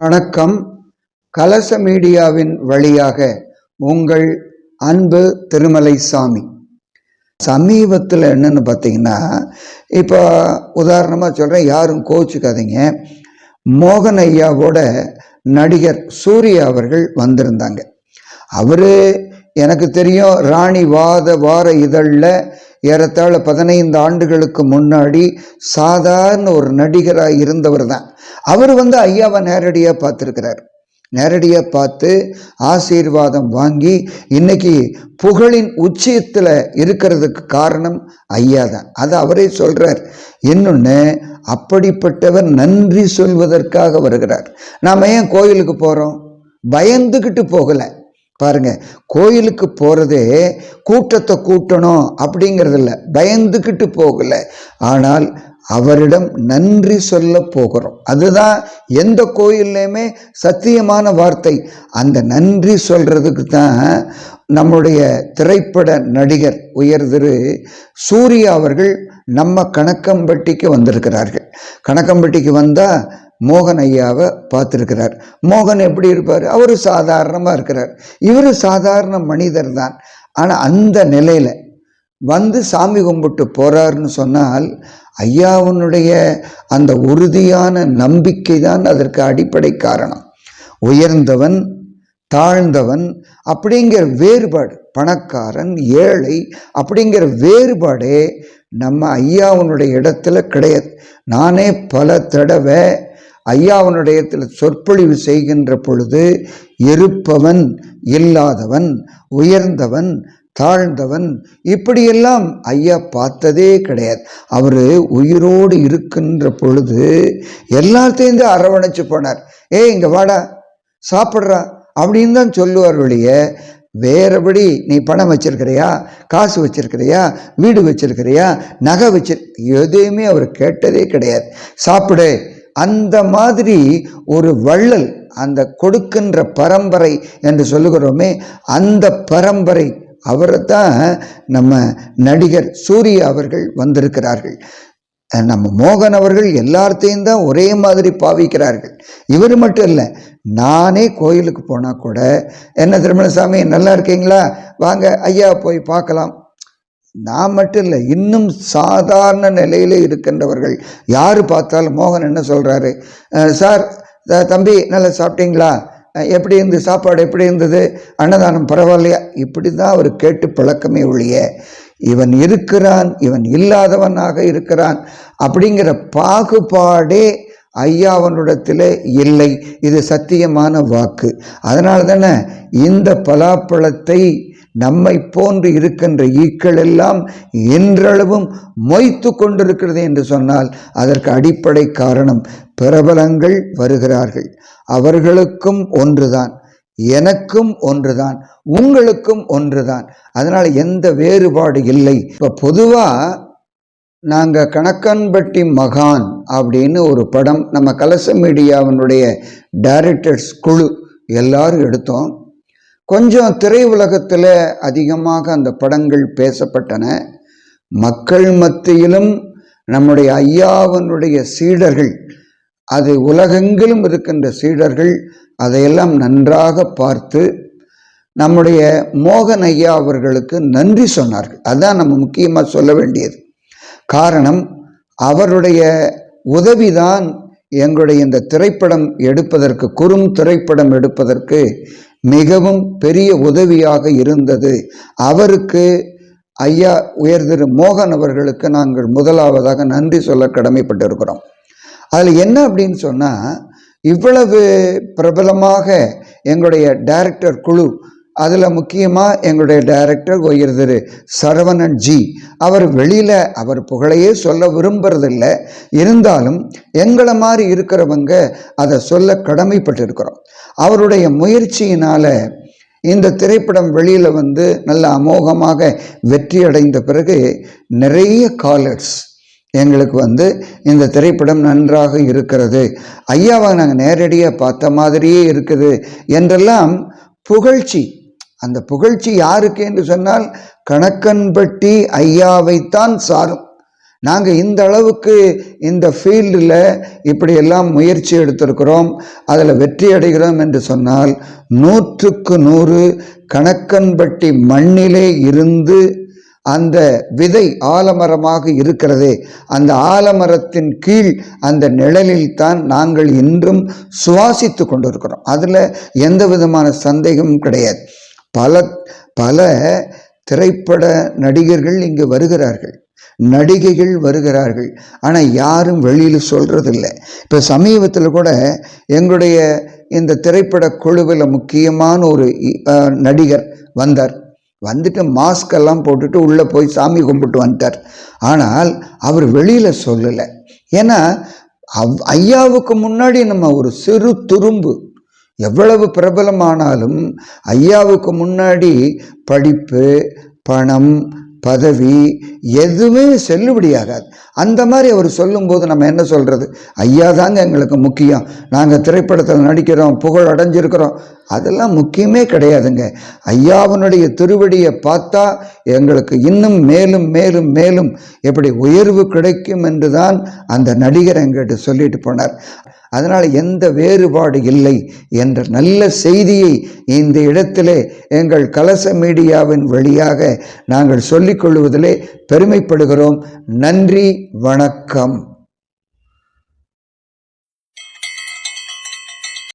வணக்கம். கலச மீடியாவின் வழியாக உங்கள் அன்பு திருமலை சாமி. சமீபத்தில் என்னன்னு பார்த்தீங்கன்னா இப்போ உதாரணமாக சொல்கிறேன் யாரும் கோச்சுக்காதீங்க மோகன் ஐயாவோட நடிகர் சூர்யா அவர்கள் வந்திருந்தாங்க. அவர் எனக்கு தெரியும் ராணி வாத வார இதழில் ஏறத்தாழ பதினைந்து ஆண்டுகளுக்கு முன்னாடி சாதாரண ஒரு நடிகராக இருந்தவர் தான் அவர் வந்து ஐயாவை நேரடியாக பார்த்துருக்கிறார். நேரடியாக பார்த்து ஆசீர்வாதம் வாங்கி இன்னைக்கு புகழின் உச்சியத்தில் இருக்கிறதுக்கு காரணம் ஐயா தான் அது அவரே சொல்கிறார் இன்னொன்று அப்படிப்பட்டவர் நன்றி சொல்வதற்காக வருகிறார். நாம் ஏன் கோயிலுக்கு போகிறோம் பயந்துக்கிட்டு போகலை. பாருங்க கோயிலுக்கு போகிறதே கூட்டத்தை கூட்டணும் அப்படிங்கிறதில்ல. பயந்துக்கிட்டு போகலை. ஆனால் அவரிடம் நன்றி சொல்ல போகிறோம். அதுதான் எந்த கோயில்லையுமே சத்தியமான வார்த்தை. அந்த நன்றி சொல்கிறதுக்கு தான் நம்முடைய திரைப்பட நடிகர் உயர் திரு சூர்யா அவர்கள் நம்ம கணக்கம்பட்டிக்கு வந்திருக்கிறார்கள். கணக்கம்பட்டிக்கு வந்தால் மோகன் ஐயாவை பார்த்துருக்கிறார். மோகன் எப்படி இருப்பார்? அவர் சாதாரணமாக இருக்கிறார். இவர் சாதாரண மனிதர் தான். ஆனால் அந்த நிலையில் வந்து சாமி கும்பிட்டு போகிறாருன்னு சொன்னால் ஐயாவுனுடைய அந்த உறுதியான நம்பிக்கை தான் அதற்கு அடிப்படை காரணம். உயர்ந்தவன் தாழ்ந்தவன் அப்படிங்கிற வேறுபாடு பணக்காரன் ஏழை அப்படிங்கிற வேறுபாடே நம்ம ஐயாவுனுடைய இடத்துல கிடையாது. நானே பல தடவை ஐயாவனுடைய சொற்பொழிவு செய்கின்ற பொழுது இருப்பவன் இல்லாதவன் உயர்ந்தவன் தாழ்ந்தவன் இப்படியெல்லாம் ஐயா பார்த்ததே கிடையாது. அவர் உயிரோடு இருக்கின்ற பொழுது எல்லாத்தையும் தான் அரவணைச்சு போனார். ஏ இங்கே வாடா சாப்பிட்றா அப்படின்னு தான் சொல்லுவார் ஒழிய வேறபடி நீ பணம் வச்சிருக்கிறியா காசு வச்சிருக்கிறியா வீடு வச்சிருக்கிறியா நகை வச்சிரு எதையுமே அவர் கேட்டதே கிடையாது. சாப்பிடு அந்த மாதிரி ஒரு வள்ளல் அந்த கொடுக்கின்ற பரம்பரை என்று சொல்லுகிறோமே அந்த பரம்பரை அவரை தான் நம்ம நடிகர் சூரிய அவர்கள் வந்திருக்கிறார்கள். நம்ம மோகன் அவர்கள் எல்லார்த்தையும் தான் ஒரே மாதிரி பாவிக்கிறார்கள். இவர் மட்டும் இல்லை நானே கோயிலுக்கு போனால் கூட என்ன திருமணசாமி நல்லா இருக்கீங்களா? வாங்க ஐயா போய் பார்க்கலாம். நான் மட்டும் இல்லை இன்னும் சாதாரண நிலையில் இருக்கின்றவர்கள். யார் பார்த்தாலும் மோகன் என்ன சொல்கிறாரு சார் தம்பி நல்லா சாப்பிட்டீங்களா? எப்படி இருந்தது சாப்பாடு எப்படி இருந்தது? அன்னதானம் பரவாயில்லையா? இப்படி தான் அவர் கேட்டு பழக்கமே ஒழிய இவன் இருக்கிறான் இவன் இல்லாதவனாக இருக்கிறான். அப்படிங்கிற பாகுபாடே ஐயாவனிடத்தில் இல்லை. இது சத்தியமான வாக்கு. அதனால தானே இந்த பலாப்பழத்தை நம்மை போன்று இருக்கின்ற ஈக்கள் எல்லாம் இன்றளவும் மொய்த்து கொண்டிருக்கிறது என்று சொன்னால் அதற்கு அடிப்படை காரணம் பிரபலங்கள் வருகிறார்கள். அவர்களுக்கும் ஒன்றுதான் எனக்கும் ஒன்றுதான் உங்களுக்கும் ஒன்றுதான். அதனால் எந்த வேறுபாடு இல்லை. இப்போ பொதுவாக நாங்கள் கணக்கன்பட்டி மகான் அப்படின்னு ஒரு படம் நம்ம கலச மீடியாவினுடைய டைரக்டர்ஸ் குழு எல்லாரும் எடுத்தோம். கொஞ்சம் திரையுலகத்தில் அதிகமாக அந்த படங்கள் பேசப்பட்டன. மக்கள் மத்தியிலும் நம்முடைய ஐயாவனுடைய சீடர்கள் அது உலகெங்கிலும் இருக்கின்ற சீடர்கள் அதையெல்லாம் நன்றாக பார்த்து நம்முடைய மோகன் ஐயா அவர்களுக்கு நன்றி சொன்னார்கள். அதுதான் நம்ம முக்கியமாக சொல்ல வேண்டியது. காரணம் அவருடைய உதவிதான் எங்களுடைய இந்த திரைப்படம் எடுப்பதற்கு குறும் திரைப்படம் எடுப்பதற்கு மிகவும் பெரிய உதவியாக இருந்தது. அவருக்கு ஐயா உயர் திரு மோகன் அவர்களுக்கு நாங்கள் முதலாவதாக நன்றி சொல்ல கடமைப்பட்டிருக்கிறோம். அதில் என்ன அப்படின்னு சொன்னால் இவ்வளவு பிரபலமாக எங்களுடைய டைரக்டர் குழு அதில் முக்கியமாக எங்களுடைய டைரக்டர் உயர் திரு சரவணன் ஜி. அவர் வெளியில் அவர் புகழையே சொல்ல விரும்புறதில்ல. இருந்தாலும் எங்களை மாதிரி இருக்கிறவங்க அதை சொல்ல கடமைப்பட்டிருக்கிறோம். அவருடைய முயற்சியினால் இந்த திரைப்படம் வெளியில் வந்து நல்ல அமோகமாக வெற்றி அடைந்த பிறகு நிறைய காலர்ஸ் எங்களுக்கு வந்து இந்த திரைப்படம் நன்றாக இருக்கிறது. ஐயாவை நாங்கள் நேரடியாக பார்த்த மாதிரியே இருக்குது என்றெல்லாம் புகழ்ச்சி அந்த புகழ்ச்சி யாருக்கு என்று சொன்னால் கணக்கன்பட்டி ஐயாவைத்தான் சாரும். நாங்கள் இந்த அளவுக்கு இந்த ஃபீல்டில் இப்படியெல்லாம் முயற்சி எடுத்திருக்கிறோம் அதில் வெற்றி அடைகிறோம் என்று சொன்னால் நூற்றுக்கு நூறு கணக்கன்பட்டி மண்ணிலே இருந்து அந்த விதை ஆலமரமாக இருக்கிறதே அந்த ஆலமரத்தின் கீழ் அந்த நிழலில் தான் நாங்கள் இன்றும் சுவாசித்து கொண்டிருக்கிறோம். அதில் எந்த விதமான சந்தேகமும் கிடையாது. பல பல திரைப்பட நடிகர்கள் இங்கு வருகிறார்கள். நடிகைகள் வருகிறார்கள். ஆனால் யாரும் வெளியில் சொல்கிறதில்ல இப்போ சமீபத்தில் கூட எங்களுடைய இந்த திரைப்பட குழுவில் முக்கியமான ஒரு இ- நடிகர் வந்தார். வந்துட்டு மாஸ்கெல்லாம் போட்டுட்டு உள்ளே போய் சாமி கும்பிட்டு வந்துட்டார். ஆனால் அவர் வெளியில் சொல்லலை. ஏன்னா அவ் ஐயாவுக்கு முன்னாடி நம்ம ஒரு சிறு துரும்பு எவ்வளவு பிரபலமானாலும் ஐயாவுக்கு முன்னாடி படிப்பு பணம் பதவி எதுவுமே செல்லுபடியாகாது அந்த மாதிரி அவர் சொல்லும்போது நம்ம என்ன சொல்கிறது ஐயா தாங்க எங்களுக்கு முக்கியம். நாங்கள் திரைப்படத்தில் நடிக்கிறோம் புகழ் அடைஞ்சிருக்கிறோம். அதெல்லாம் முக்கியமே கிடையாதுங்க. ஐயாவினுடைய திருவடியை பார்த்தா எங்களுக்கு இன்னும் மேலும் மேலும் மேலும் எப்படி உயர்வு கிடைக்கும் என்று தான் அந்த நடிகர் எங்கிட்ட சொல்லிட்டு போனார். அதனால் எந்த வேறுபாடு இல்லை என்ற நல்ல செய்தியை இந்த இடத்திலே எங்கள் கலச மீடியாவின் வழியாக நாங்கள் சொல்லிக்கொள்வதிலே பெருமைப்படுகிறோம். நன்றி வணக்கம்.